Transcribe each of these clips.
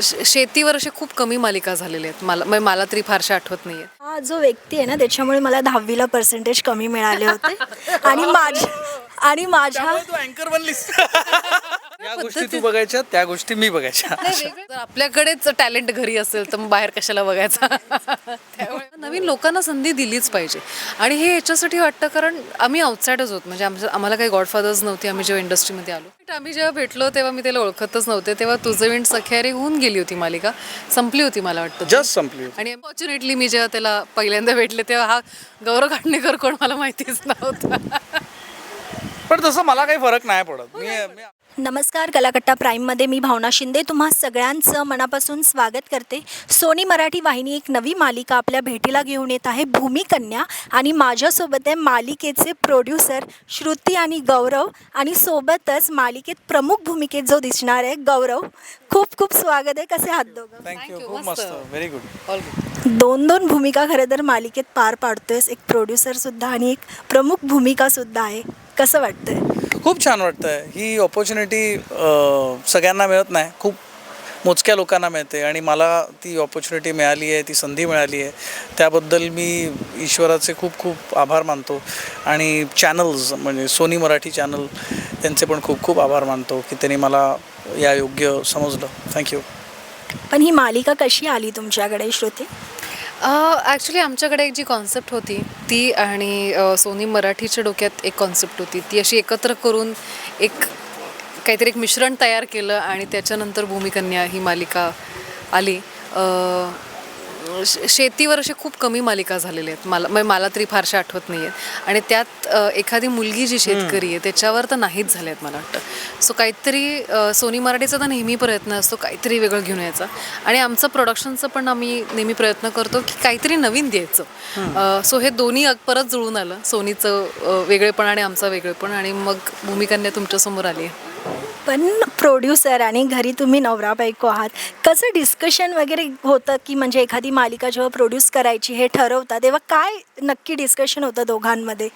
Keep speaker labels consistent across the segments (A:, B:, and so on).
A: शेतीवर अशा खूप कमी मालिका झालेल्या आहेत. मला म्हणजे मला तरी फारशा आठवत नाही आहेत
B: हा जो व्यक्ती आहे ना त्याच्यामुळे मला दहावीला पर्सेंटेज कमी मिळाले होते. आणि माझ्या आणि माझ्या
C: तू अँकर बनलीस. या गोष्टी तू बघायच्या त्या गोष्टी मी बघायच्या.
A: जर आपल्याकडेच टॅलेंट घरी असेल तर मग बाहेर कशाला बघायचा? त्यामुळे नवीन लोकांना संधी दिलीच पाहिजे. आणि हे याच्यासाठी वाटतं कारण आम्ही आउटसाइडच होत म्हणजे आमचं आम्हाला काही गॉडफादर्स नव्हते आम्ही जेव्हा इंडस्ट्रीमध्ये आलो. आम्ही जेव्हा भेटलो तेव्हा मी त्याला ओळखतच नव्हते. तेव्हा तुझं विण सख्यारी होऊन गेली होती मालिका. संपली होती मला वाटतं. ती.
C: जस्ट संपली होती.
A: आणि अनफॉर्च्युनेटली मी जेव्हा त्याला पहिल्यांदा भेटले तेव्हा हा गौरव खांडणेकर कोण मला माहितीच नव्हता.
C: पण तसं मला काही फरक नाही पडत. मी मी-
B: नमस्कार कलाकट्टा प्राईममध्ये मी भावना शिंदे तुम्हा सगळ्यांचं मनापासून स्वागत करते. सोनी मराठी वाहिनी एक नवी मालिका आपल्या भेटीला घेऊन येत आहे भूमिकन्या आणि माझ्यासोबत आहे मालिकेचे प्रोड्युसर श्रुती आणि गौरव. आणि सोबतच मालिकेत प्रमुख भूमिकेत जो दिसणार आहे गौरव. खूप खूप स्वागत आहे. कसे हात दोघं?
C: व्हेरी गुड
A: ऑल गुड
B: दोन दोन भूमिका खरं तर मालिकेत पार पाडतोयस. एक प्रोड्युसरसुद्धा आणि एक प्रमुख भूमिकासुद्धा आहे. कसं वाटतंय?
C: खूप छान वाटतं ही ऑपॉर्च्युनिटी सगळ्यांना मिळत नाही. खूप मोजक्या लोकांना मिळते आणि मला ती ऑपॉर्च्युनिटी मिळाली आहे ती संधी मिळाली आहे. त्याबद्दल मी ईश्वराचे खूप खूप आभार मानतो. आणि चॅनल्स म्हणजे सोनी मराठी चॅनल त्यांचे पण खूप खूप आभार मानतो की त्यांनी मला या योग्य समजलं. थँक्यू
B: पण ही मालिका कशी आली तुमच्याकडे श्रुती?
A: ॲक्च्युली आमच्याकडे एक जी कॉन्सेप्ट होती ती आणि अ, सोनी मराठीच्या डोक्यात एक कॉन्सेप्ट होती. ती अशी एकत्र करून एक काहीतरी एक मिश्रण तयार केलं आणि त्याच्यानंतर भूमिकन्या ही मालिका आली. अ, शेतीवर अशा खूप कमी मालिका झालेल्या आहेत. मला म्हणजे मला तरी फारशा आठवत नाही आहेत आणि त्यात एखादी मुलगी जी शेतकरी आहे त्याच्यावर तर नाहीच झाल्या आहेत मला वाटतं. सो काहीतरी सोनी मराठीचा तर नेहमी प्रयत्न असतो काहीतरी वेगळं घेऊन यायचा. आणि आमचं प्रोडक्शनचं पण आम्ही नेहमी प्रयत्न करतो की काहीतरी नवीन द्यायचं. सो हे दोन्ही परत जुळून आलं. सोनीचं वेगळेपण आणि आमचं वेगळेपण. आणि मग भूमिकन्या तुमच्यासमोर आली आहे.
B: पण प्रोड्युसर आणि घरी तुम्ही नवरा बायको आहात कसं डिस्कशन वगैरे होतं की म्हणजे एखादी मालिका जेव्हा प्रोड्यूस करायची हे ठरवता तेव्हा काय नक्की डिस्कशन होतं दोघांमध्ये?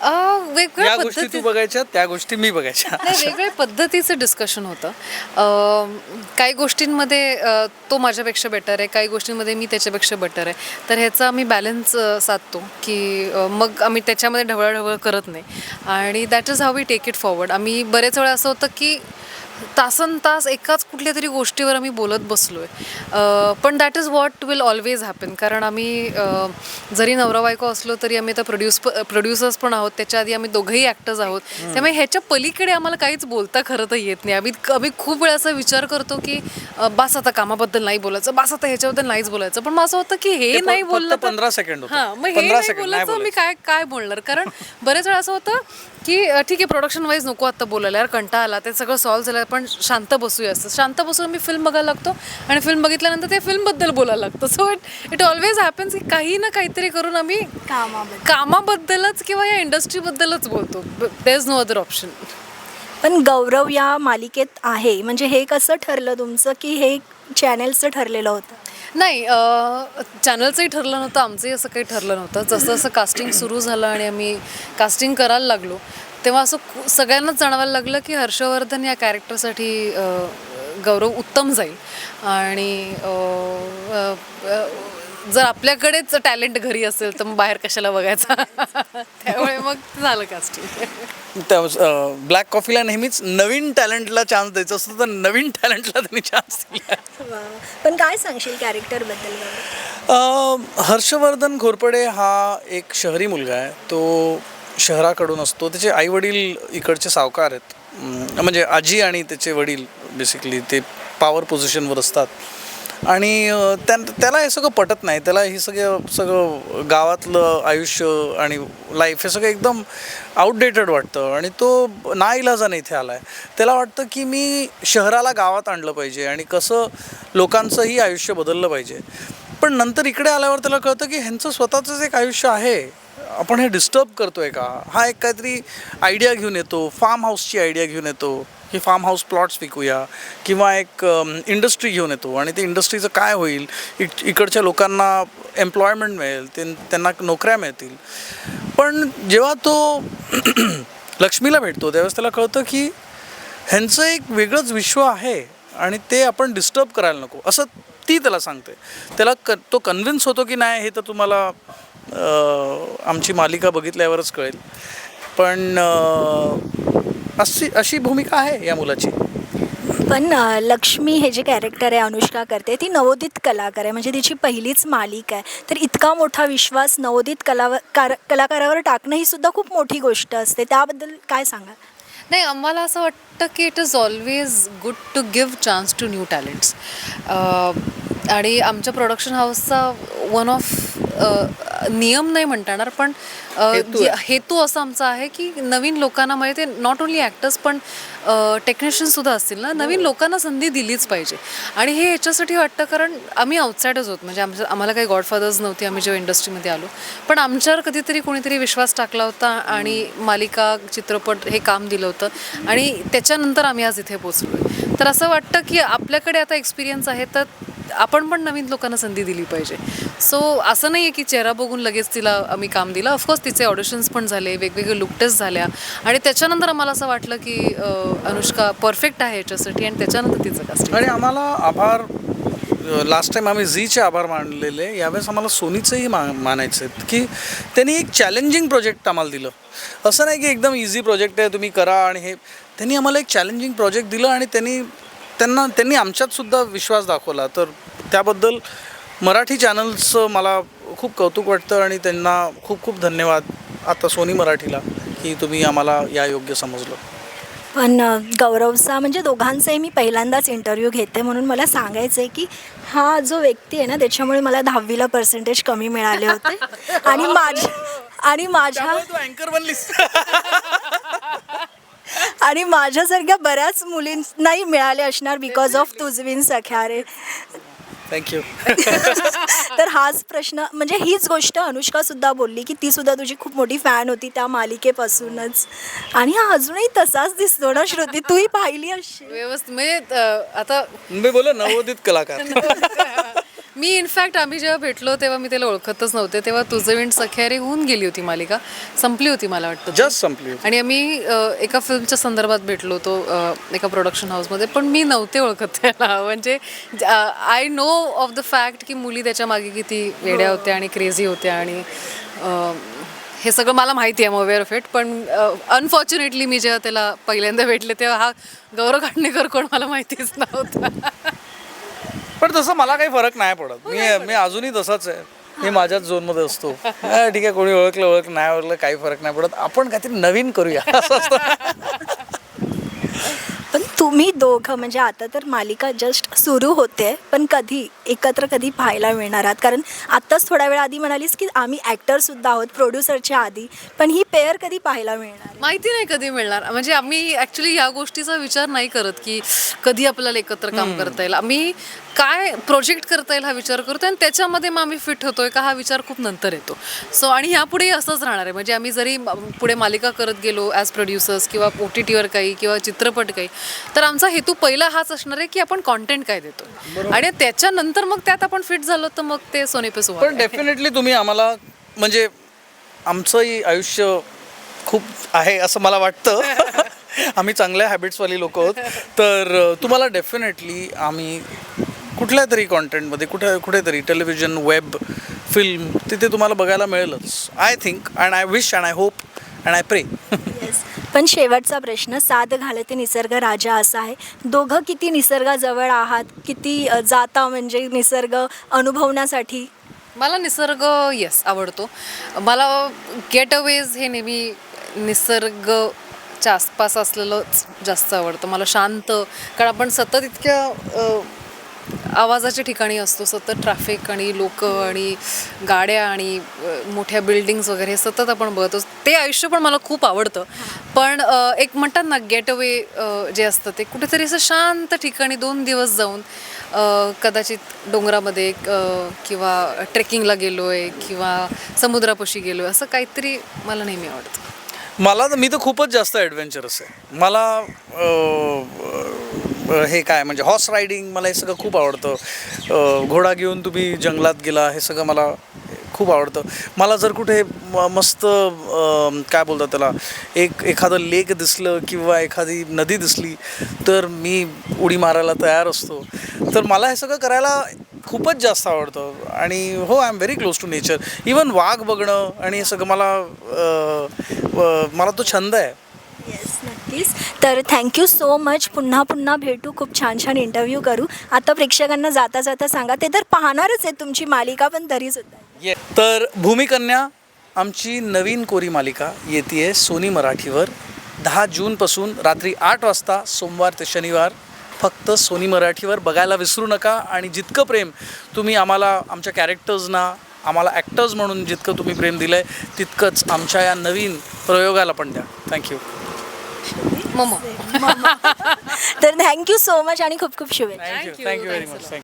A: अ, वेगवेगळ्या
C: या गोष्टी
A: पद्धती
C: तू बघायच्या त्या गोष्टी मी बघायच्या.
A: नाही वेगवेगळ्या पद्धतीचं डिस्कशन होतं. अं, काही गोष्टींमध्ये अं, तो माझ्यापेक्षा बेटर आहे काही गोष्टींमध्ये मी त्याच्यापेक्षा बेटर आहे. तर ह्याचा आम्ही बॅलन्स साधतो की अं, मग आम्ही त्याच्यामध्ये ढवळाढवळ करत नाही. आणि that is how we take it forward आम्ही बरेच वेळा असं होतं की तासन तास एकाच कुठल्या तरी गोष्टीवर आम्ही बोलत बसलो आहे पण that is what will always happen कारण आम्ही जरी नवरा बायको असलो तरी आम्ही आता प्रोड्यूस प्रोड्युसर्स पण आहोत. त्याच्या आधी आम्ही दोघंही ॲक्टर्स आहोत. त्यामुळे ह्याच्या पलीकडे आम्हाला काहीच बोलता खरं तर येत नाही. आम्ही आम्ही खूप वेळा असा विचार करतो की बास आता कामाबद्दल नाही बोलायचं बास आता ह्याच्याबद्दल नाहीच बोलायचं. पण मग असं होतं की हे नाही बोललं
C: 15 सेकंड.
A: हां मग हे
C: 15
A: नाही
C: सेकंड नाही
A: बोलायचं मी काय काय बोलणार? कारण बरेच वेळा असं होतं की अं, ठीक आहे प्रोडक्शन वाईज नको आता बोलायला यार कंटाळा आला ते सगळं सॉल्व्ह झालं पण शांत बसूया असं. शांत बसून मी फिल्म बघायला लागतो आणि फिल्म बघितल्यानंतर ते फिल्मबद्दल बोलायला लागतं. So it it always happens की काही ना काहीतरी करून आम्ही
B: कामाबद्दल.
A: कामाबद्दलच किंवा या इंडस्ट्रीबद्दलच बोलतो. There is no other option
B: पण गौरव या मालिकेत आहे. म्हणजे हे कसं ठरलं तुमचं की हे चॅनेलचं ठरलेलं होतं?
A: नाही चॅनलचंही ठरलं नव्हतं आमचंही असं काही ठरलं नव्हतं. जसं जसं कास्टिंग सुरू झालं आणि आम्ही कास्टिंग करायला लागलो तेव्हा असं सगळ्यांनाच जाणवायला लागलं की हर्षवर्धन या कॅरेक्टरसाठी गौरव उत्तम जाईल. आणि जर आपल्याकडेच टॅलेंट घरी असेल तर मग बाहेर कशाला बघायचा? त्यामुळे मग झालं कास्टिंग
C: त्या ब्लॅक कॉफीला नेहमीच नवीन टॅलेंटला चान्स द्यायचा असतो तर नवीन टॅलेंटला त्यांनी चान्स दिला.
B: पण काय सांगशील कॅरेक्टरबद्दल
C: हर्षवर्धन घोरपडे हा एक शहरी मुलगा आहे. तो शहराकडून असतो. त्याचे आई वडील इकडचे सावकार आहेत. म्हणजे आजी आणि त्याचे वडील बेसिकली ते पॉवर पोझिशनवर असतात. आणि त्या त्याला हे सगळं पटत नाही. त्याला हे सगळं सगळं गावातलं आयुष्य आणि लाईफ हे सगळं एकदम आउटडेटेड वाटतं. आणि तो नाईलाजाने इथे आला आहे त्याला वाटतं की मी शहराला गावात आणलं पाहिजे आणि कसं लोकांचंही आयुष्य बदललं पाहिजे. पण नंतर इकडे आल्यावर त्याला कळतं की ह्यांचं स्वतःचंच एक आयुष्य आहे. आपण हे डिस्टर्ब करतोय का? हा एक काहीतरी आयडिया घेऊन येतो. फार्म हाऊसची आयडिया घेऊन येतो. की फार्म हाऊस प्लॉट्स विकूया किंवा एक इंडस्ट्री घेऊन येतो. आणि ते इंडस्ट्रीचं काय होईल? इक इकडच्या लोकांना एम्प्लॉयमेंट मिळेल ते त्यांना नोकऱ्या मिळतील. पण जेव्हा तो लक्ष्मीला भेटतो त्यावेळेस त्याला कळतं की ह्यांचं एक वेगळंच विश्व आहे आणि ते आपण डिस्टर्ब करायला नको. असं ती त्याला सांगते. त्याला क तो कन्व्हिन्स होतो की नाही हे तर तुम्हाला आमची मालिका बघितल्यावरच कळेल. पण अशी अशी भूमिका आहे या मुलाची?
B: पण लक्ष्मी हे जे कॅरेक्टर आहे अनुष्का करते ती नवोदित कलाकार आहे. म्हणजे तिची पहिलीच मालिका आहे. तर इतका मोठा विश्वास नवोदित कलावर कार कलाकारावर टाकणं ही सुद्धा खूप मोठी गोष्ट असते. त्याबद्दल काय सांगा
A: नाही आम्हाला असं वाटतं की it is always good to give chance to new talents आणि आमच्या प्रोडक्शन हाऊसचा वन ऑफ नियम नाही म्हणता येणार पण
C: हेतू
A: असा आमचा आहे की नवीन लोकांना म्हणजे ते नॉट ओन्ली ॲक्टर्स पण टेक्निशियनसुद्धा असतील ना नवीन लोकांना संधी दिलीच पाहिजे. आणि हे याच्यासाठी वाटतं कारण आम्ही आउटसाइडच होत म्हणजे आमच्या आम्हाला काही गॉडफादर्स नव्हती आम्ही जेव्हा इंडस्ट्रीमध्ये आलो. पण आमच्यावर कधीतरी कोणीतरी विश्वास टाकला होता आणि मालिका चित्रपट हे काम दिलं होतं. आणि त्याच्यानंतर आम्ही आज इथे पोचलो तर असं वाटतं की आपल्याकडे आता एक्सपिरियन्स आहे तर आपण पण नवीन लोकांना संधी दिली पाहिजे. सो असं नाही आहे की चेहरा बघून लगेच तिला आम्ही काम दिलं. ऑफकोर्स तिचे ऑडिशन्स पण झाले वेगवेगळे लुक टेस्ट झाल्या. आणि त्याच्यानंतर आम्हाला असं वाटलं की अनुष्का परफेक्ट आहे याच्यासाठी आणि त्याच्यानंतर तिचं कास्टिंग
C: आणि आम्हाला आभार लास्ट टाईम आम्ही झीचे आभार मानलेले यावेळेस आम्हाला सोनीचेही मा मानायचे आहेत की त्यांनी एक चॅलेंजिंग प्रोजेक्ट आम्हाला दिलं. असं नाही की एकदम इझी प्रोजेक्ट आहे तुम्ही करा आणि हे. त्यांनी आम्हाला एक चॅलेंजिंग प्रोजेक्ट दिलं आणि त्यांनी त्यांना त्यांनी आमच्यात सुद्धा विश्वास दाखवला. तर त्याबद्दल मराठी चॅनल्सचं मला खूप कौतुक वाटतं आणि त्यांना खूप खूप धन्यवाद आता सोनी मराठीला की तुम्ही आम्हाला या योग्य समजलं.
B: पण गौरवचा म्हणजे दोघांचाही मी पहिल्यांदाच इंटरव्ह्यू घेते म्हणून मला सांगायचं आहे की हा जो व्यक्ती आहे ना त्याच्यामुळे मला दहावीला पर्सेंटेज कमी मिळाले होते. आणि माझ्या आणि माझ्या
C: तू अँकर बनलीस.
B: आणि माझ्यासारख्या बऱ्याच मुलींनाही मिळाले असणार because of Tuzhvin Sakhyare
C: thank you
B: तर हाच प्रश्न म्हणजे हीच गोष्ट अनुष्का सुद्धा बोलली की ती सुद्धा तुझी खूप मोठी फॅन होती त्या मालिकेपासूनच. आणि हा अजूनही तसाच दिसतो ना श्रुती? तूही पाहिली अशी.
A: व्यवस्थित म्हणजे आता
C: मी बोल नवोदित कलाकार.
A: मी इनफॅक्ट आम्ही जेव्हा भेटलो तेव्हा मी त्याला ओळखतच नव्हते. तेव्हा तुझं विंड सख्यारे होऊन गेली होती मालिका. संपली होती मला वाटतं
C: जस्ट संपली होती.
A: आणि आम्ही अ, एका फिल्मच्या संदर्भात भेटलो होतो अ, एका प्रोडक्शन हाऊसमध्ये पण मी नव्हते ओळखत त्याला. म्हणजे I know of the fact की मुली त्याच्यामागे किती वेड्या होत्या आणि क्रेझी होत्या आणि अ, हे सगळं मला माहिती आहे अवेअर ऑफ इट पण अनफॉर्च्युनेटली मी जेव्हा त्याला पहिल्यांदा भेटले तेव्हा हा गौरव खांडेकर कोण मला माहितीच नव्हता.
C: पण तसं मला काही फरक नाही पडत. मी मी अजूनही तसाच आहे. मी माझ्याच झोनमध्ये असतो. हा, ठीक आहे कोणी ओळखलं ओळख नाही ओळखलं काही फरक नाही पडत. आपण काहीतरी नवीन करूया. असं असतं.
B: तुम्ही दोघं म्हणजे आता तर मालिका जस्ट सुरू होते पण कधी एकत्र कधी पाहायला मिळणार आहात? कारण आत्ताच थोड्या वेळ आधी म्हणालीस की आम्ही ॲक्टरसुद्धा आहोत प्रोड्युसरच्या आधी पण ही पेअर कधी पाहायला मिळणार?
A: माहिती नाही कधी मिळणार. म्हणजे आम्ही ॲक्च्युली या गोष्टीचा विचार नाही करत की कधी आपल्याला एकत्र काम करता येईल. आम्ही काय प्रोजेक्ट करता येईल हा विचार करतो आणि त्याच्यामध्ये मग आम्ही फिट होतोय का हा विचार खूप नंतर येतो. सो आणि यापुढे असंच राहणार आहे. म्हणजे आम्ही जरी पुढे मालिका करत गेलो ॲज प्रोड्युसर्स किंवा ओ टी टीवर काही किंवा चित्रपट काही तर आमचा हेतू पहिला हाच असणार आहे की आपण कॉन्टेंट काय देतो. आणि त्याच्यानंतर मग त्यात आपण फिट झालो तर मग ते सोने पे सुहागा
C: पण डेफिनेटली तुम्ही आम्हाला म्हणजे आमचंही आयुष्य खूप आहे असं मला वाटतं. आम्ही चांगल्या हॅबिट्सवाली लोक आहोत. तर तुम्हाला डेफिनेटली आम्ही कुठल्या तरी कॉन्टेंटमध्ये कुठे कुठेतरी टेलिव्हिजन वेब फिल्म तिथे तुम्हाला बघायला मिळेलच I think and I wish and I hope and I pray.
B: पण शेवटचा प्रश्न साध घालते निसर्ग राजा असा आहे. दोघं किती निसर्गाजवळ आहात? किती जाता म्हणजे निसर्ग अनुभवण्यासाठी?
A: मला निसर्ग येस आवडतो. मला गेट अवेज हे नेहमी निसर्गच्या आसपास असलेलंच जास्त आवडतं. मला शांत कारण आपण सतत इतक्या आवाजाच्या ठिकाणी असतो सतत ट्रॅफिक आणि लोक आणि गाड्या आणि मोठ्या बिल्डिंग्स वगैरे सतत आपण बघत ते आयुष्य पण मला खूप आवडतं. पण एक म्हणतात ना गेट अवे जे असतं ते कुठेतरी असं शांत ठिकाणी दोन दिवस जाऊन कदाचित डोंगरामध्ये किंवा ट्रेकिंगला गेलो आहे किंवा समुद्रापाशी गेलो आहे असं काहीतरी मला नेहमी आवडतं.
C: मला तर मी तर खूपच जास्त ॲडव्हेंचरस आहे. मला हे काय म्हणजे हॉर्स रायडिंग मला हे सगळं खूप आवडतं. घोडा घेऊन तुम्ही जंगलात गेला हे सगळं मला खूप आवडतं. मला जर कुठे म- मस्त काय बोलतात त्याला एक एखादं लेक दिसलं किंवा एखादी नदी दिसली तर मी उडी मारायला तयार असतो. तर मला हे सगळं करायला खूपच जास्त आवडतं. आणि हो I am very close to nature even वाघ बघणं आणि हे सगळं मला मला तो छंद आहे.
B: नक्कीच. तर थँक्यू सो मच पुन्हा पुन्हा भेटू. खूप छान छान इंटरव्ह्यू करू. आता प्रेक्षकांना जाता जाता सांगा. ते तर पाहणारच आहे तुमची मालिका पण तरी सुद्धा.
C: ये. तर भूमिकन्या आमची नवीन कोरी मालिका येते सोनी मराठीवर. दहा जूनपासून रात्री आठ वाजता सोमवार ते शनिवार फक्त सोनी मराठीवर. बघायला विसरू नका आणि जितकं प्रेम तुम्ही आम्हाला आमच्या कॅरेक्टर्सना आम्हाला ॲक्टर्स म्हणून जितकं तुम्ही प्रेम दिलं आहे तितकंच आमच्या या नवीन प्रयोगाला पण द्या. थँक्यू
A: मम.
B: तर थँक्यू सो मच आणि खूप खूप शुभेच्छा.
C: Thank you thank you very much thank you